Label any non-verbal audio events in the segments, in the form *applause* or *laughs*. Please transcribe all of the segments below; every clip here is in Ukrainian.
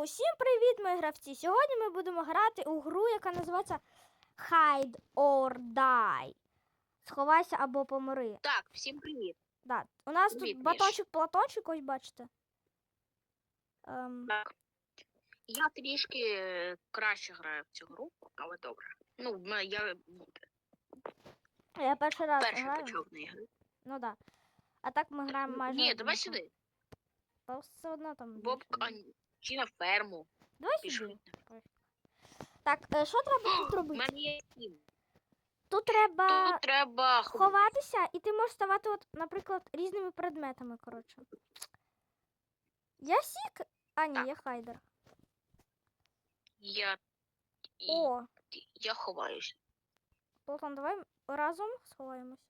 Усім привіт, мої гравці! Сьогодні ми будемо грати у гру, яка називається Hide or Die. Сховайся або помри. Так, всім привіт. Да. У нас Привіт, тут Міш. батончик-платончик, ось бачите. Ем, Так. Я трішки е, краще граю в цю гру, але добре. Ну, я я перший раз перший граю. почав в неї. Ну да. А так ми граємо майже. Ні, давай сюди. Все одно там. Боб більше а, буде. Чи на ферму. Давай сюди. Так, е, що треба тут У робити? мене є сім. Тут треба Тут треба ховати. ховатися, і ти можеш ставати, от, наприклад, різними предметами, коротше. Я сік. А, ні, я хайдер. Я, і- О, я ховаюся. Платон, давай разом сховаємося.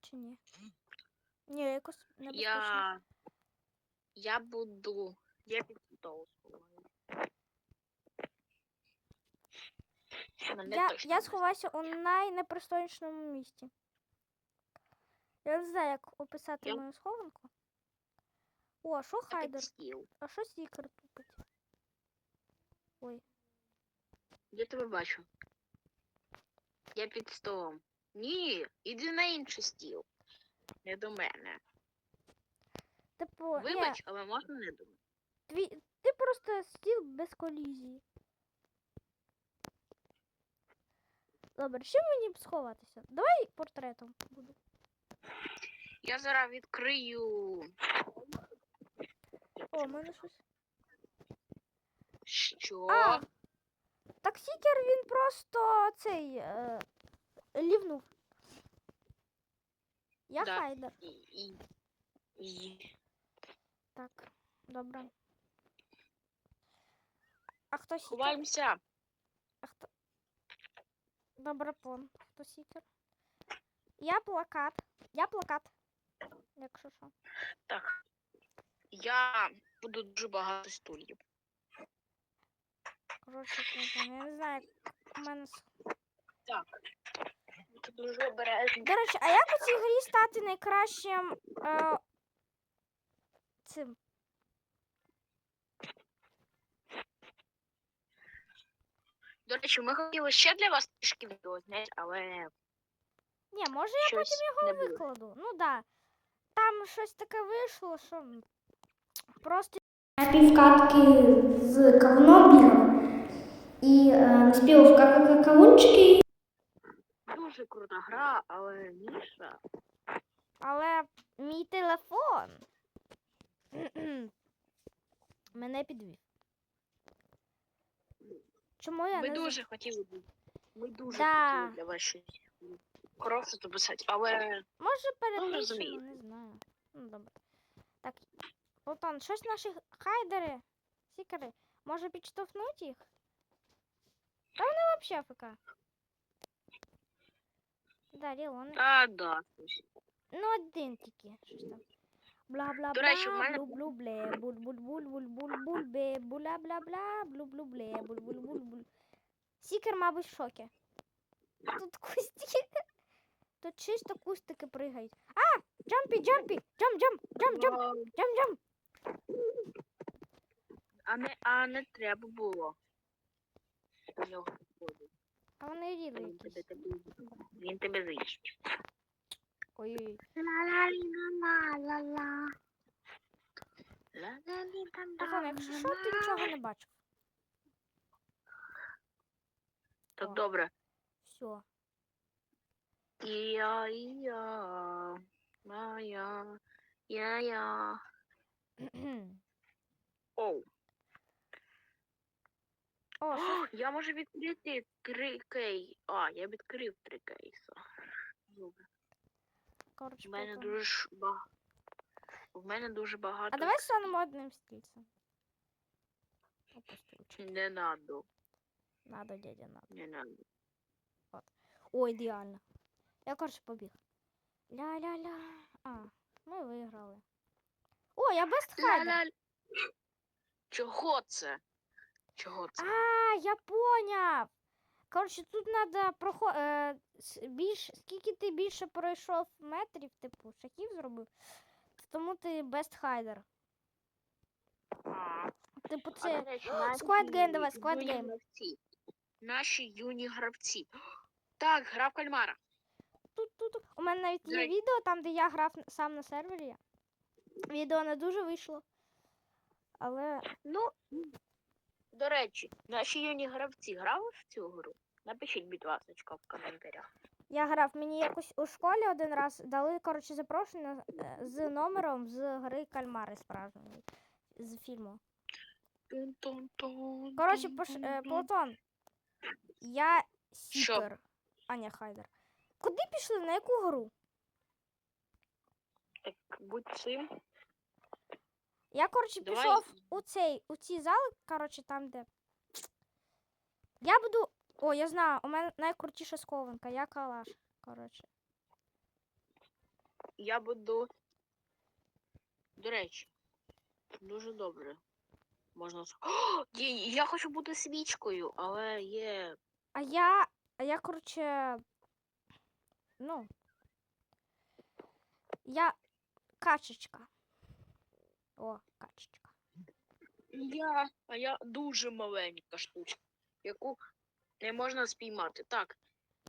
Чи ні? Ні, якось небезпечно. Я, я буду. Я під стол сховаюся. Мене Я, я не сховаюся у найнепристойнішому місці. Я не знаю, як описати Я- мою схованку. О, що Я хайдер? А що сікер тупить? Ой. Я тебе бачу. Я під столом. Ні, іди на інший стіл. Не до мене. Типу, ні, Вибач, але можна не до мене. твій, ти просто стіл без колізії. Добре, чим мені б сховатися? Давай портретом буду. Я зараз відкрию. О, в мене щось. Що? А! Так сікер він просто цей е, лівнув. Я Да. хайдер. І, і, і... Так, добре. А хто сікер? Ховаємося. А хто? Добре, пон. Хто сікер? Я плакат. Я плакат. Якщо що. Так. Я буду дуже багато стульів. Коротше, я не знаю, як у мене. с- Так. Ти дуже обережно. До речі, а як у цій грі стати найкращим е, цим? До речі, ми хотіли ще для вас трішки відео зняти, але Ні, може я щось не було. викладу. Ну да. Там щось таке вийшло, що просто півкатки з кавуном бігав і е, наспівав кавунчики. Дуже крута гра, але Міша. Але мій телефон *clears throat* мене підвів. Чому я Ми не дуже хотіли б. Ми дуже Да. хотіли для вас щось хороше записати, але Може перепишемо, розумію. не знаю. Ну добре. Так, Платон, щось наші хайдери, сікери, може підштовхнути їх? Та вони взагалі АФК. Да, Ріони. та да. Ну, один тільки. Щось там. Бла бла бла, блу блу бле, буль буль буль буль буль буль бе, буля бла бла, блу блу бле, буль буль буль буль. Сікер, мабуть, в шокі. Тут кустики. Тут чисто кустики пригають. А! Джампі, джампі! Джам, джам, джам, джам, А, джам, джам. А не, а не треба було. До нього підходити. А вони ріли якісь. він тебе зищить. Ой-ой. Ла-ла-лі-ла-ла-ла. Платон, якщо що, ти нічого не бачив. Так О. добре. Все. Я, я, моя, я, я. Оу. О, *gasps* що? Я можу відкрити три кей. А, я відкрив три кейса. Добре. Коротше, У мене Платон. дуже багато. У мене дуже багато. А давай станемо одним стільцем. Не надо. Надо, дядя, надо. Не надо. О, ідеально. Я, коротше, побіг. Ля-ля-ля. А, ми виграли. О, я хайдер. Ла-ла. Чого це? Чого це? А, я поняв. Коротше, тут треба прохо... е, більш... скільки ти більше пройшов метрів, типу, шахів зробив, тому ти бест хайдер. Типу, це. *gasps* Squad Game давай, Squad Game. Наші юні гравці. Так, гра в кальмара. Тут, тут. У мене навіть є відео там, де я грав сам на сервері. Відео не дуже вийшло. Але Ну, до речі, наші юні гравці грали в цю гру? Напишіть, будь ласка, в коментарях. я грав, мені якось у школі один раз дали, коротше, запрошення е, з номером з гри Кальмари справжньої. З фільму. Коротше, пош... е. Платон. Я Що? Сікер. А, Хайдер. Куди пішли? На яку гру? Так, будь цим. Я, коротше, Давай. пішов у цей, у ці зали, коротше, там, де. Я буду. О, я знаю, у мене найкрутіша схованка, я калаш. Коротше. Я буду. До речі, дуже добре. Можна. О, я, *gasps* я хочу бути свічкою, але є. А я. А я, коротше. Ну. Я качечка. О, качечка. Я. А я дуже маленька штучка, яку не можна спіймати. Так.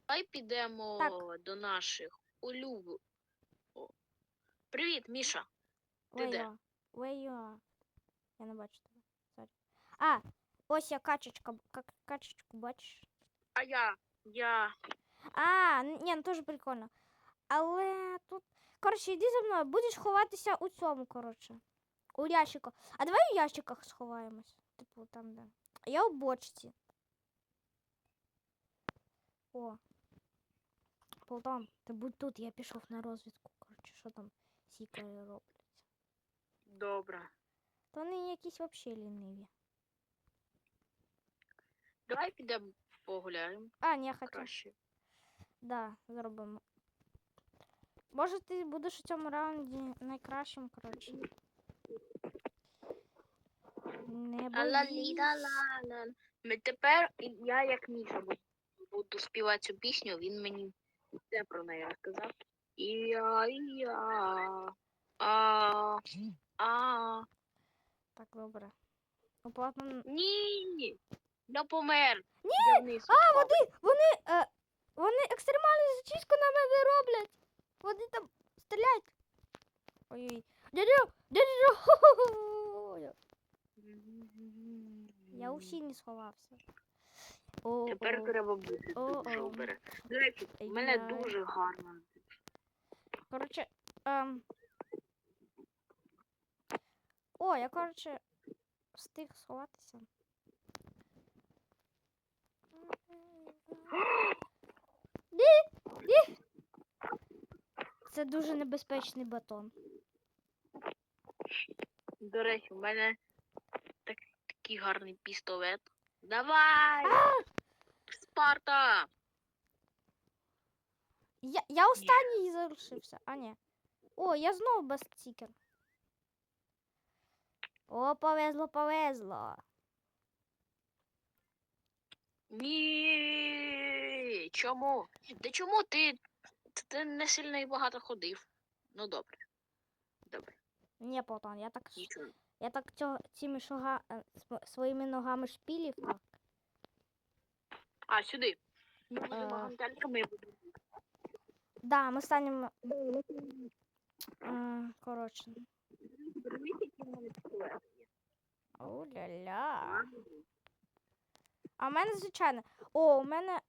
Давай підемо Так. до наших улюб. О. Привіт, Міша. Ти Where де? Я не бачу тебе. Сорі. А, ось я качечка. Качечку бачиш? А я. Я. А, ні, ну теж прикольно. Але тут. Коротше, йди за мною, будеш ховатися у цьому, коротше. У ящику. А давай у ящиках сховаємось. Типу, там, де. А я у бочці. О. Полтон, ти будь тут, я пішов на розвідку. Коротше, що там сікери роблять. Добре. То вони якісь взагалі ліниві. Давай підемо погуляємо А, ні, хоча. краще. Да, зробимо. Може, ти будеш у цьому раунді найкращим, коротше. Не. Ла-ла-лі-да-ла-ла. Ми тепер я як Міша буду, співати цю пісню, він мені все про неї розказав. Я, я, а, а, Так, добре. Ну, платно... ні, я помер. Ні, Я А, впав. вони, вони, е, вони екстремальну зачистку на мене роблять. Вони там стріляють. Ой-ой. Дядю, дядю, хо-хо-хо. Я усі не сховався. О, Тепер о. треба бути О, о. До речі, в мене Я- дуже гарно. Коротше, ем... О, я, коротше, встиг сховатися. Ді! Ді! Це дуже небезпечний батон. До речі, в мене так, такий гарний пістолет. Давай! Спарта! Я, я останній залишився. А, ні. О, я знову без стікер. О, повезло, повезло. Ні. Чому? Да чому ти, ти не сильно і багато ходив? Ну добре. Ні, Платон, я так, я так цього, цими шага, е, своїми ногами шпілів. Так. А, сюди. Ми будемо Е. гантельками будемо. Да, ми станемо. е, Коротше. О-ля-ля. А в мене, звичайно. О, у мене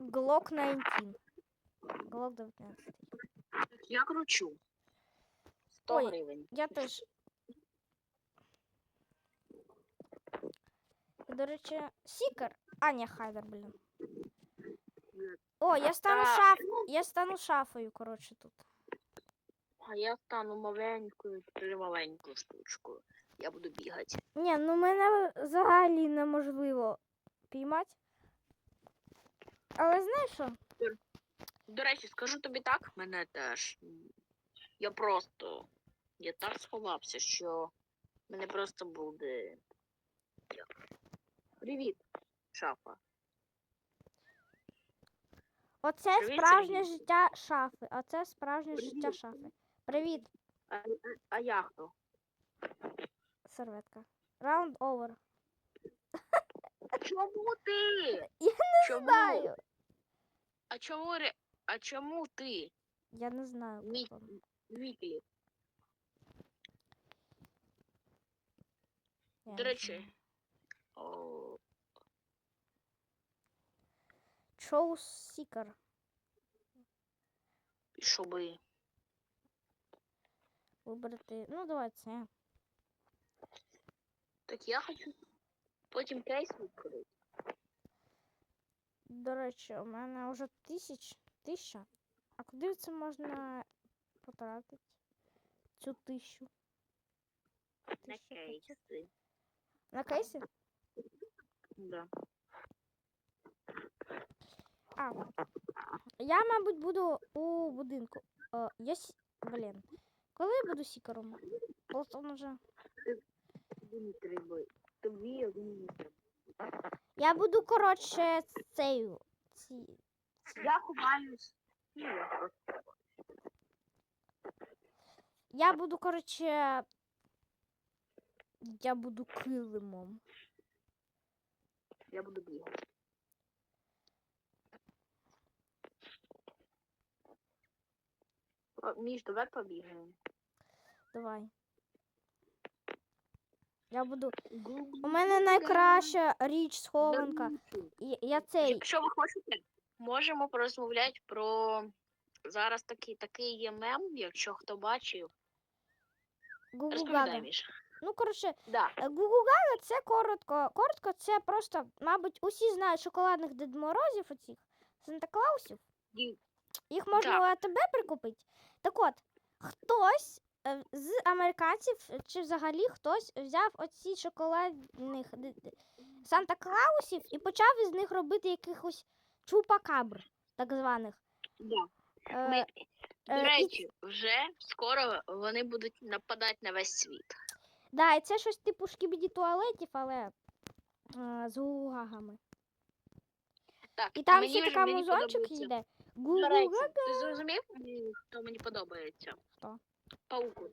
Glock 19. Glock 19. Я кручу. 100 Ой. гривень. Я теж. До речі, Сікер. А, ні, Хайдер, блін. О, я стану Так. шаф. Я стану шафою, коротше, тут. А я стану маленькою, маленькою штучкою. Я буду бігати. Ні, ну мене взагалі неможливо піймати. Але знаєш що? До речі, скажу тобі так, мене теж. м, Я просто. Я так сховався, що мене просто буде. Привіт, шафа. Оце Привіт, справжнє Сергій. життя шафи. Оце справжнє Привіт. життя шафи. Привіт, А, а, я хто? серветка. Раунд овер. Чому ти? Я чому? Знаю. А чому ре- А чому ти? Я не знаю. Мі... Платон. Віклі. До речі. Чоу Сікер. щоби. Вибрати. Ну, давай це. Так я хочу потім кейс відкрити. До речі, у мене вже тисяч. Тисяча. А куди це можна потратити? Цю тисячу. На кейси. На кейсі? Да. А. Я, мабуть, буду у будинку. О, я с... Блін. Коли я буду сікером? Платон уже. Тобі один. Я буду, коротше, цею. Ці... Я ховаюсь. Я. Я буду, коротше. Я буду килимом. Я буду. О, Міш, давай побігаємо. Давай. Я буду. У У мене найкраща річ схованка. І- Я цей. Якщо ви хочете, можемо порозмовляти про зараз такий такий є мем, якщо хто бачив. Гугу Розповідай, Гага. Міш. Ну, коротше, Да. Е, Гугу Гага це коротко. Коротко, це просто, мабуть, усі знають шоколадних Дед Морозів оцих Санта Клаусів. Їх можна у АТБ прикупити. Так от, хтось е, з американців е, чи взагалі хтось взяв оці шоколадних Санта Клаусів і почав із них робити якихось чупакабр, так званих. Да. Е, до е, і речі, вже скоро вони будуть нападати на весь світ. Да, і це щось типу шкібіді туалетів, але е, з гугагами. Так, І там мені ще вже- така мені музончик подобається. йде. До ти зрозумів, хто мені подобається? Хто? Паук.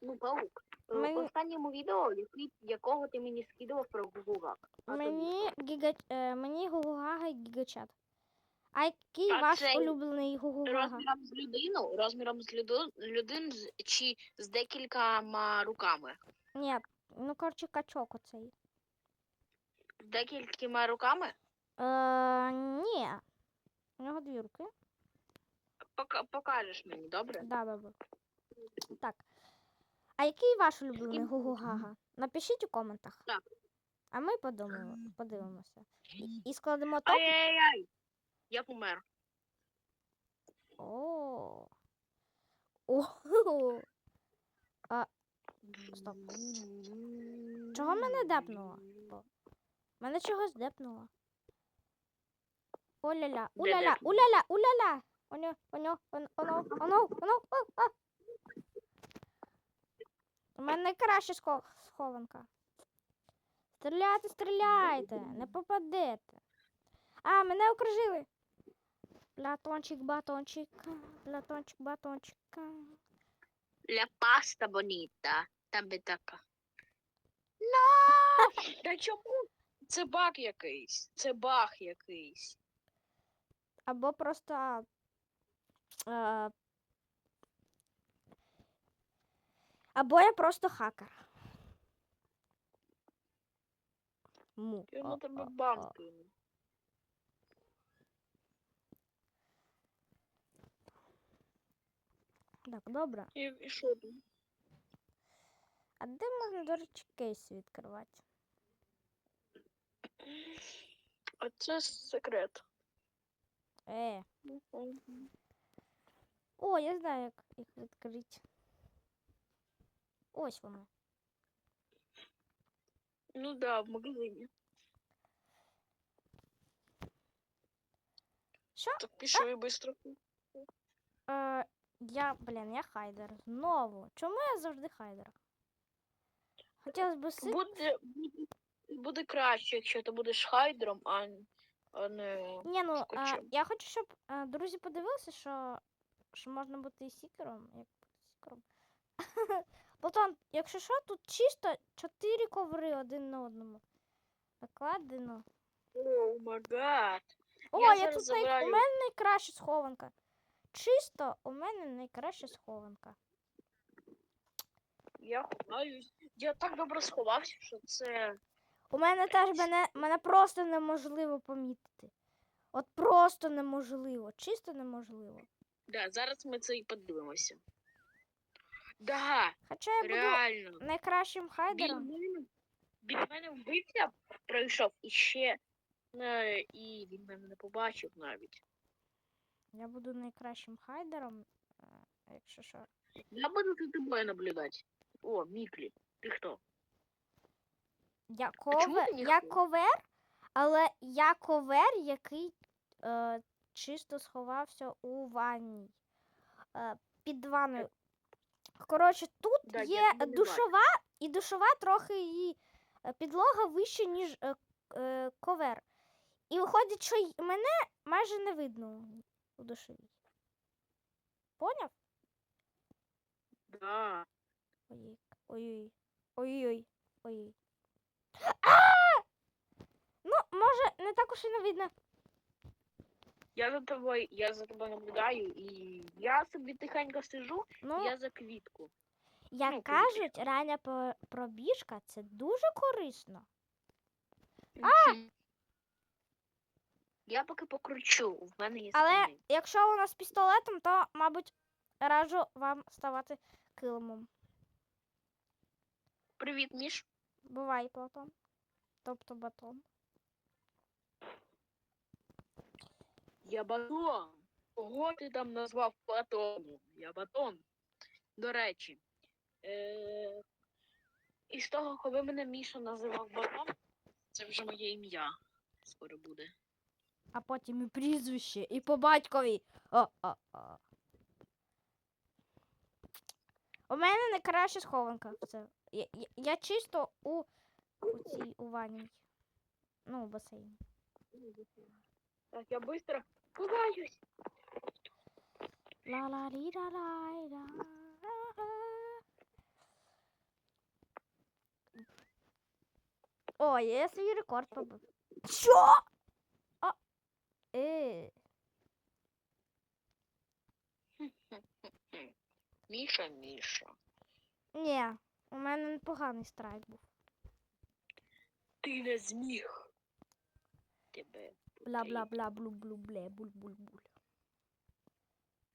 Ну, паук. Е, Мені- В останньому відео, який, якого ти мені скидував про Гугак. Мені гіга... е, мені Гугугага і Гігачат. А який А ваш цей улюблений Гугугага? Розміром з людину, розміром з люду, людин з, чи з декількома руками. Ні, ну коротше качок оцей. Декількома руками Е, ні. У нього дві руки. Пока, покажеш мені, добре? Да, добре. Так. А який ваш улюблений Гугугага? Напишіть у коментах. Так. А ми подумаємо, подивимося. І, складемо топ. Ай-яй-яй! Я помер. О. О. Стоп. Чого мене депнуло? Мене чогось депнуло. Оля-ля, уля-ля, уля-ля, уля-ля. Оно, оно, оно, оно, оно, оно. У мене найкраща схованка. Стріляйте, стріляйте, не попадете. А, мене окружили. Платончик, батончик, платончик, батончик. Ля паста боніта. Там би така. На! Та чому? Це баг якийсь. Це баг якийсь. Або просто. Е, або я просто хакер. Му. Я на тебе а, бан а. кину. Так, добре. І, і що там? А де можна, до речі, кейс відкривати? А це секрет. Е. О, я знаю, як їх відкрити. Ось воно. Ну да, в магазині. Що? Так пішли быстро. Е, я, блін, я хайдер. Знову. Чому я завжди хайдер? Хотілося б си... Буде, буде, буде краще, якщо ти будеш хайдером, а, а не. Ні, ну, а, скотчем. я хочу, щоб а, друзі подивилися, що, що можна бути і сікером. Як бути сікером. *laughs* Платон, якщо що, тут чисто чотири коври один на одному. Накладено. О, май гад. О, Я я, зараз тут най... у забираю. мене найкраща схованка. Чисто у мене найкраща схованка. Я ховаюсь. Я так добре сховався, що це. У мене теж мене, мене просто неможливо помітити. От просто неможливо, чисто неможливо. Да, зараз ми це і подивимося. Да, Хоча я буду найкращим хайдером. біля мене вбивця пройшов і ще. е, І він мене не побачив навіть. Я буду найкращим хайдером, е, якщо що. Я буду за тобою наблюдати. О, Міклі, ти хто? Я ковер, я ковер, але я ковер, який е, чисто сховався у ванні. Е, під ванною. Коротше, тут Да, є душова, і душова трохи її е, підлога вище, ніж е, е, ковер. І виходить, що мене майже не видно у душовій. Поняв? Да. Ой, ой, ой, ой, ой. А! Ну, може, не так уж і не видно. Я за тобою, я за тобою наблюдаю, і я собі тихенько сижу, Ну, я за квітку. як ну, кажуть, рання по- пробіжка це дуже корисно. Мгм. Я поки покручу, в мене є Але скини. якщо у нас з пістолетом, то, мабуть, раджу вам ставати килимом. Привіт, Міш. Бувай, Платон. Тобто батон. Я батон. Кого ти там назвав батоном? Я батон. До речі, е- із того, коли мене Міша називав батон, це вже моє ім'я. Скоро буде. А потім і прізвище, і по батькові. О-о-о. У мене найкраща схованка. Все. Я, я, я чисто у, у цій у ванній. Ну, у басейні. Так, я швидко ховаюсь. ла ла лі ла лай ла О, я свій рекорд побив. Що? А. Е. *laughs* Міша, Міша. Ні, У мене непоганий страйк був. Ти не зміг. Тебе. Бла бла бла блу блу бле буль буль буль.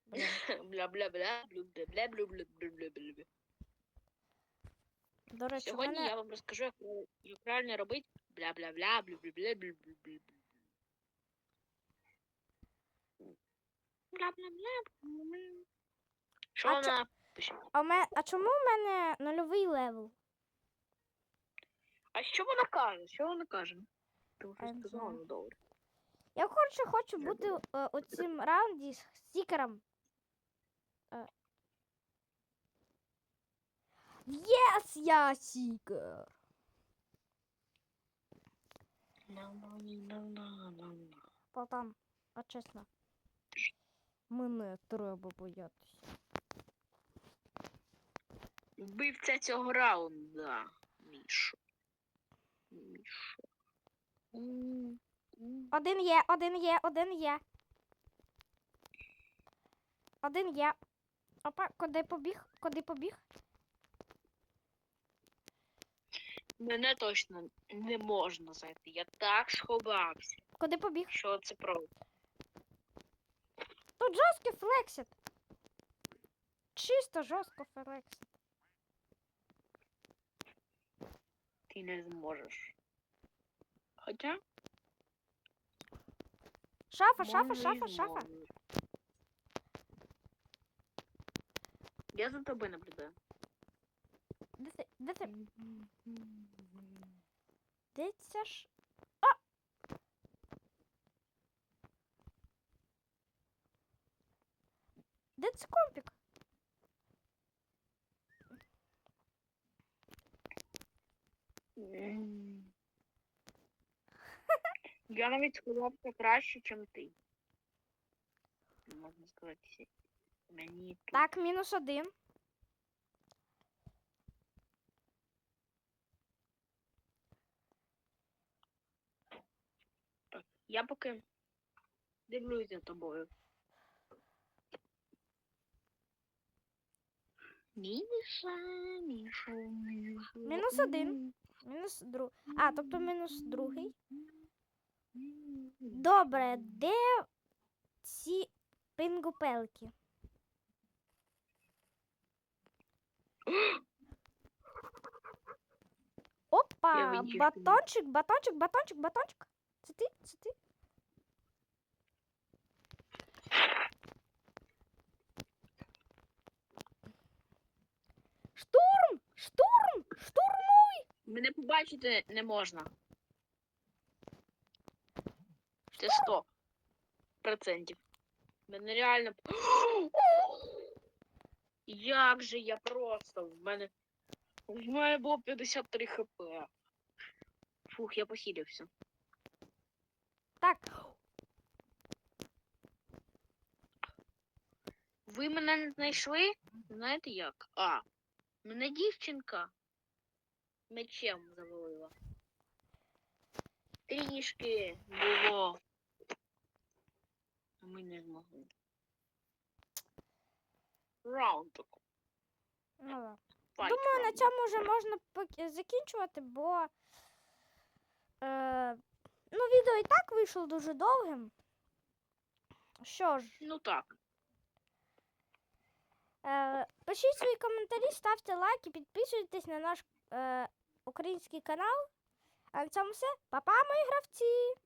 Блін. Бля-бля-бля, бля-бля-бля, бля-бля-бля-бля. До речі, Сьогодні мене я вам розкажу, як, як правильно робити. Бля-бля-бля. бля-бля. Що вона А, мене, а чому у мене нульовий левел? А що вона каже? Що вона каже? Ти вже я не сказала, ну добре. Я хочу, хочу Я бути е, у цім раунді з стікером. Е. Єс, я! На-на-на-на-на-на. Полтан, а чесно. Мене треба боятися. Вбивця цього раунда, Мішу. Мішу. М, м. Один є, один є, один є. Один є. Опа, куди побіг? Куди побіг? Мене точно не можна зайти. Я так сховався, Куди побіг? що це про. Тут жорстко флексит. Чисто жорстко флексит. Ти не зможеш. Хоча. Шафа, шафа, шафа, шафа. Я за тобою наблюдаю. Де ти? Де ти? Де ця ж? А! Де це компік? Я навіть хлопця краще, ніж ти. Можна сказати, мені. Так, мінус один. Я поки дивлюсь за тобою. Міша, Міша, Міша. Мінус один. Мінус друг. А, тобто мінус другий. Добре, де ці пингупелки? Опа! Батончик, батончик, батончик, батончик. Це ти? Це ти? Мене побачити не можна. Це сто процентів. Мене реально. *gasps* Як же я просто в мене. В мене було 53 хп. Фух, я похилився. Так, Ви мене не знайшли? Знаєте як? А. Мене дівчинка мечем завалила. Трішки було. А Ми не змогли. Раунд. ну Думаю, на цьому вже можна закінчувати, бо е, ну, відео і так вийшло дуже довгим. Що ж, Ну так. е, пишіть свої коментарі, ставте лайки, підписуйтесь на наш е, український канал. А на цьому все. Па-па, мої гравці!